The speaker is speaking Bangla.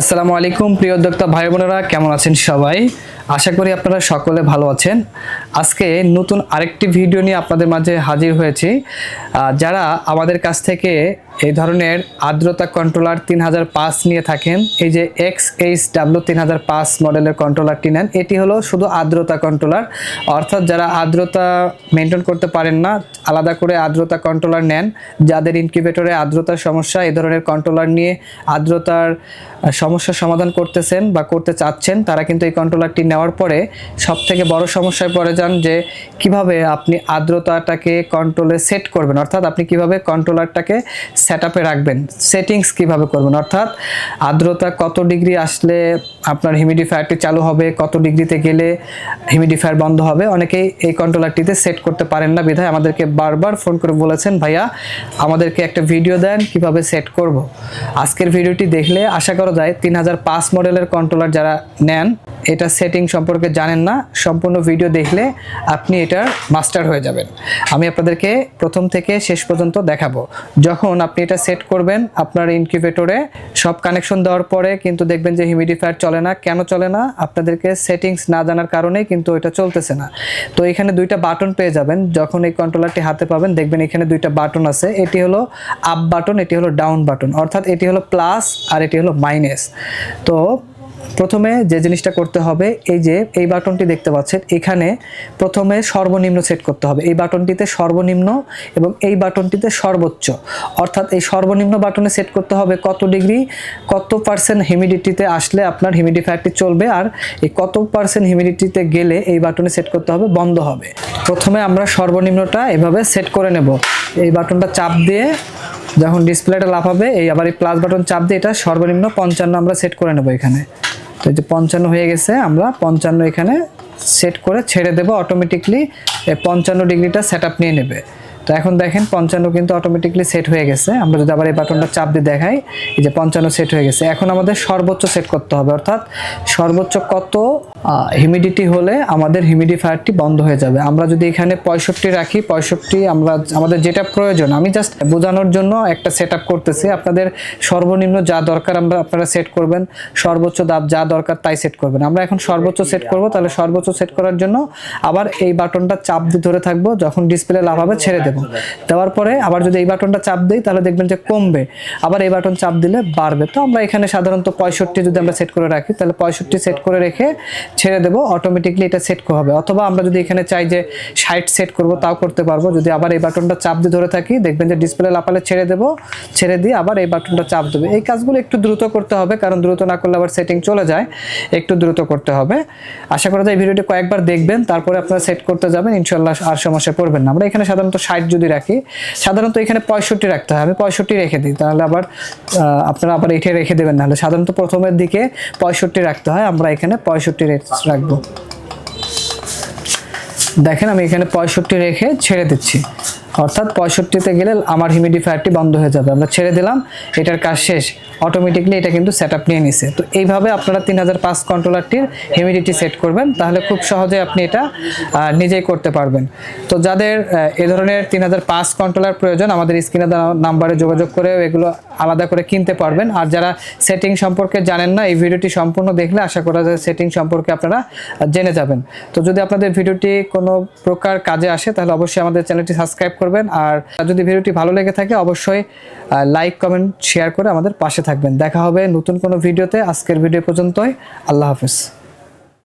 আসসালামু আলাইকুম, প্রিয় উদ্যোক্তা ভাই বোনেরা, কেমন আছেন সবাই? আশা করি আপনারা সকলে ভালো আছেন। আজকে নতুন আরেকটি ভিডিও নিয়ে আপনাদের মাঝে হাজির হয়েছি। যারা আমাদের কাছ থেকে এই ধরনের আর্দ্রতা কন্ট্রোলার তিন হাজার পাঁচ নিয়ে থাকেন। এই যে এক্স এইচ ডাব্লু তিন হাজার পাঁচ মডেলের কন্ট্রোলারটি নেন এটি হলো শুধু আর্দ্রতা কন্ট্রোলার অর্থাৎ যারা আর্দ্রতা মেনটেন করতে পারেন না আলাদা করে আর্দ্রতা কন্ট্রোলার নেন। যাদের ইনকিউবেটরে আর্দ্রতার সমস্যা এই ধরনের কন্ট্রোলার নিয়ে আর্দ্রতার আহ, সমস্যার সমাধান করতেছেন বা করতে চাচ্ছেন তারা কিন্তু এই কন্ট্রোলারটি নেওয়ার পরে সব থেকে বড় সমস্যায় পড়ে যান যে কীভাবে আপনি আর্দ্রতাটাকে কন্ট্রোলে সেট করবেন। অর্থাৎ আপনি কীভাবে কন্ট্রোলারটাকে সেট রাখবেন। সেটিংস কীভাবে করবেন? অর্থাৎ আর্দ্রতা কত ডিগ্রি আসলে আপনার হিউমিডিফায়ারটি চালু হবে, কত ডিগ্রিতে গেলে হিউমিডিফায়ার বন্ধ হবে? অনেকেই এই কন্ট্রোলারটিতে সেট করতে পারেন না বিধায় আমাদেরকে বারবার ফোন করে বলেছেন, ভাইয়া, আমাদেরকে একটা ভিডিও দেন, কীভাবে সেট করব? আজকের ভিডিওটি দেখলে আশা করা যায় তিন হাজার পাঁচ মডেলের কন্ট্রোলার যারা নেন এটা সেটিং সম্পর্কে জানেন না, সম্পূর্ণ ভিডিও দেখলে আপনি এটার মাস্টার হয়ে যাবেন। আমি আপনাদেরকে প্রথম থেকে শেষ পর্যন্ত দেখাবো। যখন আপনি এটা সেট করবেন, আপনার ইনকিউবেটরে সব কানেকশন দেওয়ার পরে কিন্তু দেখবেন যে হিউমিডিফায়ার চলে না। কেন চলে না? আপনাদেরকে সেটিংস না জানার কারণেই কিন্তু এটা চলতেছে না। তো এখানে দুইটা বাটন পেয়ে যাবেন। যখন এই কন্ট্রোলারটি হাতে পাবেন, দেখবেন এখানে দুইটা বাটন আছে। এটি হলো আপ বাটন এটি হলো ডাউন বাটন অর্থাৎ এটি হলো প্লাস আর এটি হলো মাইনাস তো প্রথমে যে জিনিসটা করতে হবে, এই যে এই বাটনটি দেখতে পাচ্ছেন, এখানে প্রথমে সর্বনিম্ন সেট করতে হবে। এই বাটনটিতে সর্বনিম্ন এবং এই বাটনটিতে সর্বোচ্চ। অর্থাৎ এই সর্বনিম্ন বাটনে সেট করতে হবে কত ডিগ্রি কত পার্সেন্ট হিউমিডিটিতে আসলে আপনার হিউমিডিফায়ারটি চলবে আর এই কত পার্সেন্ট হিউমিডিটিতে গেলে এই বাটনে সেট করতে হবে, বন্ধ হবে। প্রথমে আমরা সর্বনিম্নটা এভাবে সেট করে নেব। এই বাটনটা চাপ দিয়ে যখন ডিসপ্লেটা লাফাবে, এই আবার এই প্লাস বাটন চাপ দিয়ে এটা সর্বনিম্ন পঞ্চান্ন আমরা সেট করে নেব এখানে। তো যে পঞ্চান্ন হয়ে গেছে, আমরা পঞ্চান্ন এখানে সেট করে ছেড়ে দেবো অটোমেটিকলি পঞ্চান্ন ডিগ্রিটা সেট আপ নিয়ে নেবে। তো এখন দেখেন পঞ্চান্ন কিন্তু অটোমেটিকলি সেট হয়ে গেছে। আমরা যদি আবার এই বাটনটা চাপ দিয়ে দেখাই, এই যে পঞ্চান্ন সেট হয়ে গেছে। এখন আমাদের সর্বোচ্চ সেট করতে হবে, অর্থাৎ সর্বোচ্চ কত হিউমিডিটি হলে আমাদের হিউমিডিফায়ারটি বন্ধ হয়ে যাবে। আমরা যদি এখানে পঁয়ষট্টি রাখি, পঁয়ষট্টি আমরা, আমাদের যেটা প্রয়োজন, আমি জাস্ট বোঝানোর জন্য একটা সেট আপ করতেছি। আপনাদের সর্বনিম্ন যা দরকার আমরা, আপনারা সেট করবেন। সর্বোচ্চ দাব যা দরকার তাই সেট করবেন। আমরা এখন সর্বোচ্চ সেট করব, তাহলে সর্বোচ্চ সেট করার জন্য আবার এই বাটনটা চাপ দিয়ে ধরে থাকব, যখন ডিসপ্লে লাভ হবে, ছেড়ে দেবো। দেওয়ার পরে আবার যদি এই বাটনটা চাপ দিই তাহলে দেখবেন যে কমবে। আবার এই বাটন চাপ দিলে বাড়বে। তো আমরা এখানে সাধারণত পঁয়ষট্টি যদি আমরা সেট করে রাখি তাহলে পঁয়ষট্টি সেট করে রেখে ছেড়ে দেবো অটোমেটিকলি এটা সেট হবে। অথবা আমরা যদি এখানে চাই যে ষাট সেট করব তাও করতে পারব। যদি আবার এই বাটনটা চাপ দিয়ে ধরে থাকি দেখবেন যে ডিসপ্লে লাপালে ছেড়ে দেবো ছেড়ে দিয়ে আবার এই বাটনটা চাপ দেবে। এই কাজগুলো একটু দ্রুত করতে হবে কারণ দ্রুত না করলে আবার সেটিং চলে যায়। একটু দ্রুত করতে হবে। আশা করা যায় এই ভিডিওটি কয়েকবার দেখবেন তারপরে আপনারা সেট করতে যাবেন। ইনশাল্লাহ আর সমস্যা পড়বেন না। আমরা এখানে সাধারণত ষাট যদি রাখি, সাধারণত এখানে পঁয়ষট্টি রাখতে হয় আমি পঁয়ষট্টি রেখে দিই। তাহলে আবার আপনারা আবার এটাই রেখে দেবেন নাহলে। সাধারণত প্রথমের দিকে পঁয়ষট্টি রাখতে হয়, আমরা এখানে পঁয়ষট্টি রাখব। দেখেন আমি এখানে পঁয়ষট্টি রেখে ছেড়ে দিচ্ছি। অর্থাৎ পঁয়ষট্টিতে গেলে আমার হিউমিডিফায়ারটি বন্ধ হয়ে যাবে। আমরা ছেড়ে দিলাম, এটার কাজ শেষ। অটোমেটিকলি এটা কিন্তু সেট আপ নিয়ে নিছে। তো এইভাবে আপনারা তিন হাজার পাঁচ কন্ট্রোলারটির হিউমিডিটি সেট করবেন, তাহলে খুব সহজে আপনি এটা নিজেই করতে পারবেন। তো যাদের এ ধরনের তিন হাজার পাঁচ কন্ট্রোলার প্রয়োজন, আমাদের স্ক্রিনে নাম্বারে যোগাযোগ করে এগুলো আলাদা করে কিনতে পারবেন। আর যারা সেটিং সম্পর্কে জানেন না, এই ভিডিওটি সম্পূর্ণ দেখলে আশা করা যায় সেটিং সম্পর্কে আপনারা জেনে যাবেন। তো যদি আপনাদের ভিডিওটি কোনো প্রকার কাজে আসে, তাহলে অবশ্যই আমাদের চ্যানেলটি সাবস্ক্রাইব করবেন। আর যদি ভিডিওটি ভালো লেগে থাকে, অবশ্যই লাইক কমেন্ট শেয়ার করে আমাদের পাশে থাকবেন। দেখা হবে নতুন কোনো ভিডিওতে। আজকের ভিডিও পর্যন্তই। আল্লাহ হাফিজ।